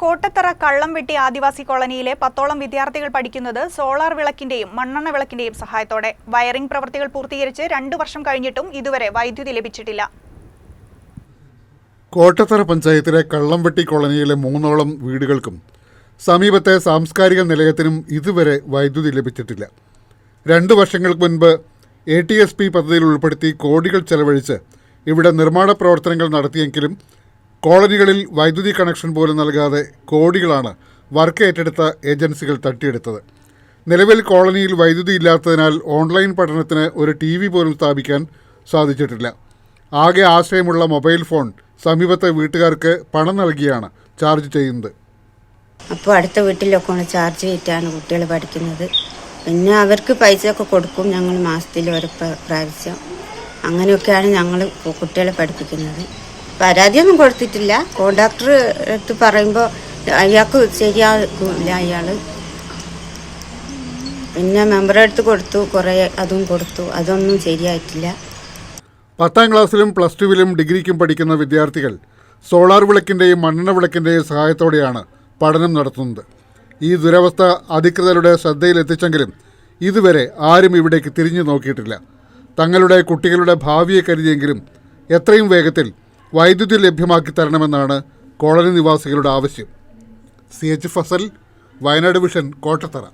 കോട്ടത്തറ കള്ളംവെട്ടി ആദിവാസി കോളനിയിലെ പത്തോളം വിദ്യാർത്ഥികൾ പഠിക്കുന്നത് സോളാർ വിളക്കിന്റെയും മണ്ണെണ്ണ വിളക്കിന്റെയും സഹായത്തോടെ. വയറിംഗ് പ്രവൃത്തികൾ പൂർത്തീകരിച്ച് രണ്ടു വർഷം കഴിഞ്ഞിട്ടും ഇതുവരെ വൈദ്യുതി ലഭിച്ചിട്ടില്ല. കോട്ടത്തറ പഞ്ചായത്തിലെ കള്ളംവെട്ടി കോളനിയിലെ മൂന്നോളം വീടുകൾക്കും സമീപത്തെ സാംസ്കാരിക നിലയത്തിനും ഇതുവരെ വൈദ്യുതി ലഭിച്ചിട്ടില്ല. രണ്ട് വർഷങ്ങൾക്ക് മുൻപ് എ ടി എസ് പി പദ്ധതിയിൽ ഉൾപ്പെടുത്തി കോടികൾ ചെലവഴിച്ച് ഇവിടെ നിർമ്മാണ പ്രവർത്തനങ്ങൾ നടത്തിയെങ്കിലും കോളനികളിൽ വൈദ്യുതി കണക്ഷൻ പോലും നൽകാതെ കോടികളാണ് വർക്ക് ഏറ്റെടുത്ത ഏജൻസികൾ തട്ടിയെടുത്തത്. നിലവിൽ കോളനിയിൽ വൈദ്യുതി ഇല്ലാത്തതിനാൽ ഓൺലൈൻ പഠനത്തിന് ഒരു ടി വി പോലും സ്ഥാപിക്കാൻ സാധിച്ചിട്ടില്ല. ആകെ ആശ്രയമുള്ള മൊബൈൽ ഫോൺ സമീപത്തെ വീട്ടുകാർക്ക് പണം നൽകിയാണ് ചാർജ് ചെയ്യുന്നത്. അപ്പോൾ അടുത്ത വീട്ടിലൊക്കെ ആണ് ചാർജ് ചെയ്തിട്ടാണ് കുട്ടികൾ പഠിക്കുന്നത്. പിന്നെ അവർക്ക് പൈസ ഒക്കെ കൊടുക്കും ഞങ്ങൾ മാസത്തിൽ ഒരു പ്ര- പ്രാവശ്യം. അങ്ങനെയൊക്കെയാണ് ഞങ്ങൾ കുട്ടികളെ പഠിപ്പിക്കുന്നത്. പരാതിയൊന്നും കൊടുത്തിട്ടില്ല. കോണ്ടാക്ടർ എടുത്ത് പറയുമ്പോൾ അയാൾക്ക് ശരിയാകില്ല അയാൾ പിന്നെ മെമ്പറെ അടുത്ത് കൊടുത്തു കുറേ അതും കൊടുത്തു. അതൊന്നും ശരിയായിട്ടില്ല. പത്താം ക്ലാസ്സിലും പ്ലസ് ടുവിലും ഡിഗ്രിക്കും പഠിക്കുന്ന വിദ്യാർത്ഥികൾ സോളാർ വിളക്കിന്റെയും മണ്ണെണ്ണ വിളക്കിന്റെയും സഹായത്തോടെയാണ് പഠനം നടത്തുന്നത്. ഈ ദുരവസ്ഥ അധികൃതരുടെ ശ്രദ്ധയിലെത്തിച്ചെങ്കിലും ഇതുവരെ ആരും ഇവിടേക്ക് തിരിഞ്ഞു നോക്കിയിട്ടില്ല. തങ്ങളുടെ കുട്ടികളുടെ ഭാവിയെ കരുതിയെങ്കിലും എത്രയും വേഗത്തിൽ വൈദ്യുതി ലഭ്യമാക്കി തരണമെന്നാണ് കോളനി നിവാസികളുടെ ആവശ്യം. C H Fasal Wayanad vision Kottathara.